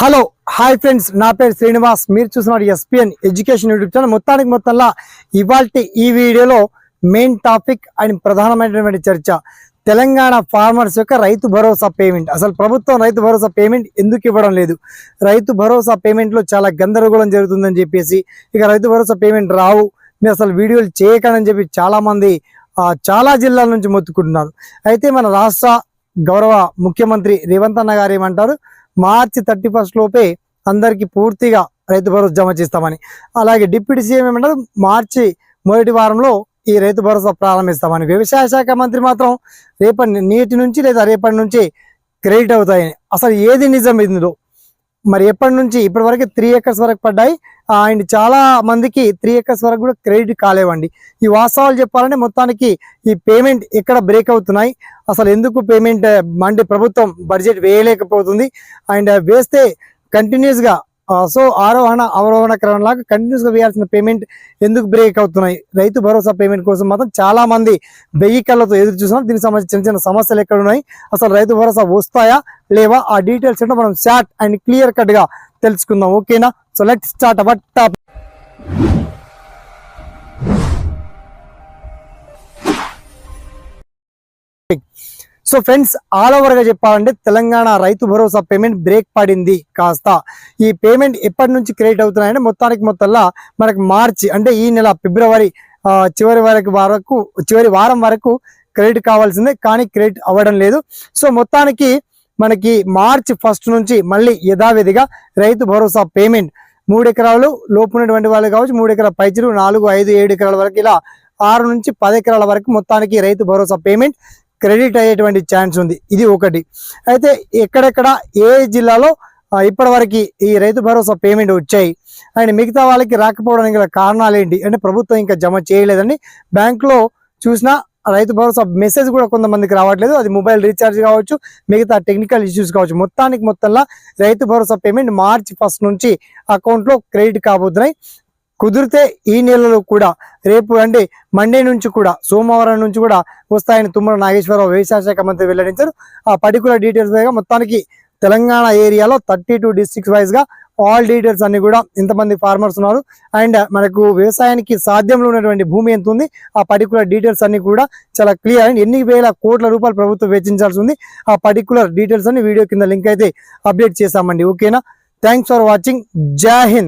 Hello hi friends నా పేరు శ్రీనివాస్. మీరు చూస్తున్నారు ఎస్పిఎన్ ఎడ్యుకేషన్ యూట్యూబ్ ఛానల్. మొత్తానికి మొత్తంలో ఇవాళ ఈ వీడియోలో మెయిన్ టాపిక్ అండ్ ప్రధానమైనటువంటి చర్చ తెలంగాణ ఫార్మర్స్ యొక్క రైతు భరోసా పేమెంట్ అసలు ప్రభుత్వం రైతు భరోసా పేమెంట్ ఎందుకు ఇవ్వడం లేదు? రైతు భరోసా పేమెంట్లో చాలా గందరగోళం జరుగుతుందని చెప్పేసి ఇక రైతు భరోసా పేమెంట్ రావు. మీరు అసలు వీడియోలు చేయకండి చెప్పి చాలామంది చాలా జిల్లాల నుంచి మొత్తుకుంటున్నారు. అయితే మన రాష్ట్ర గౌరవ ముఖ్యమంత్రి రేవంత్ అన్న గారు ఏమంటారు? మార్చి థర్టీ ఫస్ట్ లోపే అందరికి పూర్తిగా రైతు భరోసా జమ చేస్తామని. అలాగే డిప్యూటీ సీఎం ఏమంటారు? మార్చి మొదటి వారంలో ఈ రైతు భరోసా ప్రారంభిస్తామని. వ్యవసాయ శాఖ మంత్రి మాత్రం రేపటి నేటి నుంచి లేదా రేపటి నుంచి క్రెడిట్ అవుతాయని. అసలు ఏది నిజం ఇందులో? మరి ఎప్పటి నుంచి ఇప్పటి వరకు త్రీ ఎకర్స్ వరకు పడ్డాయి. అండ్ చాలా మందికి త్రీ ఎకర్స్ వరకు కూడా క్రెడిట్ కాలేవండి. ఈ వాస్తవాలు చెప్పాలంటే మొత్తానికి ఈ పేమెంట్ ఎక్కడ బ్రేక్ అవుతున్నాయి? అసలు ఎందుకు పేమెంట్ అంటే ప్రభుత్వం బడ్జెట్ వేయలేకపోతుంది? అండ్ వేస్తే కంటిన్యూస్గా సో ఆరోహణ అవరోహణ క్రమంలాగా కంటిన్యూస్గా వేయాల్సిన పేమెంట్ ఎందుకు బ్రేక్ అవుతున్నాయి? రైతు భరోసా పేమెంట్ కోసం మాత్రం చాలా మంది వెయ్యి కళ్ళతో ఎదురు చూస్తున్నారు. దీనికి సంబంధించి చిన్న చిన్న సమస్యలు ఎక్కడ ఉన్నాయి? అసలు రైతు భరోసా వస్తాయా? లేవా? ఆ డీటెయిల్స్ ఏంటో మనం షార్ట్ అండ్ క్లియర్ కట్గా తెలుసుకుందాం. ఓకేనా? So let start our top so friends all ఓవర్గా చెప్పాలంటే తెలంగాణ రైతు భరోసా పేమెంట్ బ్రేక్ పడింది కాస్త. ఈ పేమెంట్ ఎప్పటి నుంచి క్రియేట్ అవుతున్నాయంటే మొత్తానికి మొత్తంలో మనకు మార్చి అంటే ఈ నెల ఫిబ్రవరి చివరి వరకు వరకు చివరి వారం వరకు క్రెడిట్ కావాల్సిందే కానీ క్రెడిట్ అవ్వడం లేదు. సో మొత్తానికి మనకి మార్చి ఫస్ట్ నుంచి మళ్ళీ యథావిధిగా రైతు భరోసా పేమెంట్. మూడు ఎకరాలు లోపు ఉన్నటువంటి వాళ్ళు కావచ్చు మూడు ఎకరాల పైచులు నాలుగు ఐదు ఏడు ఎకరాల వరకు ఇలా ఆరు నుంచి పది ఎకరాల వరకు మొత్తానికి రైతు భరోసా పేమెంట్ క్రెడిట్ అయ్యేటువంటి ఛాన్స్ ఉంది. ఇది ఒకటి. అయితే ఎక్కడెక్కడ ఏ జిల్లాలో ఇప్పటివరకు ఈ రైతు భరోసా పేమెంట్ వచ్చాయి? అండ్ మిగతా వాళ్ళకి రాకపోవడానికి గల కారణాలు ఏంటి? అంటే ప్రభుత్వం ఇంకా జమ చేయలేదని బ్యాంకులో చూసినా రైతు భరోసా మెసేజ్ కూడా కొంతమందికి రావట్లేదు. అది మొబైల్ రీఛార్జ్ కావచ్చు మిగతా టెక్నికల్ ఇష్యూస్ కావచ్చు. మొత్తానికి మొత్తంలో రైతు భరోసా పేమెంట్ మార్చి ఫస్ట్ నుంచి అకౌంట్లో క్రెడిట్ కాబోతున్నాయి. కుదిరితే ఈ నెలలో కూడా రేపు అంటే మండే నుంచి కూడా సోమవారం నుంచి కూడా వస్తాయని తుమ్మల నాగేశ్వరరావు వ్యవసాయ శాఖ మంత్రి వెల్లడించారు. ఆ పర్టికులర్ డీటెయిల్స్ మొత్తానికి తెలంగాణ ఏరియాలో థర్టీ టూ డిస్ట్రిక్ట్స్ వైజ్గా ఆల్ డీటెయిల్స్ అన్ని కూడా ఇంతమంది ఫార్మర్స్ ఉన్నారు. అండ్ uh, మనకు వ్యవసాయానికి సాధ్యంలో ఉన్నటువంటి భూమి ఎంత ఉంది? ఆ పర్టికులర్ డీటెయిల్స్ అన్ని కూడా చాలా క్లియర్ అండ్ ఎన్ని వేల కోట్ల రూపాయలు ప్రభుత్వం వెచ్చించాల్సి ఉంది. ఆ పర్టికులర్ డీటెయిల్స్ అన్ని వీడియో కింద లింక్ అయితే అప్డేట్ చేశామండి ఓకేనా థ్యాంక్స్ ఫర్ వాచింగ్ జై హింద్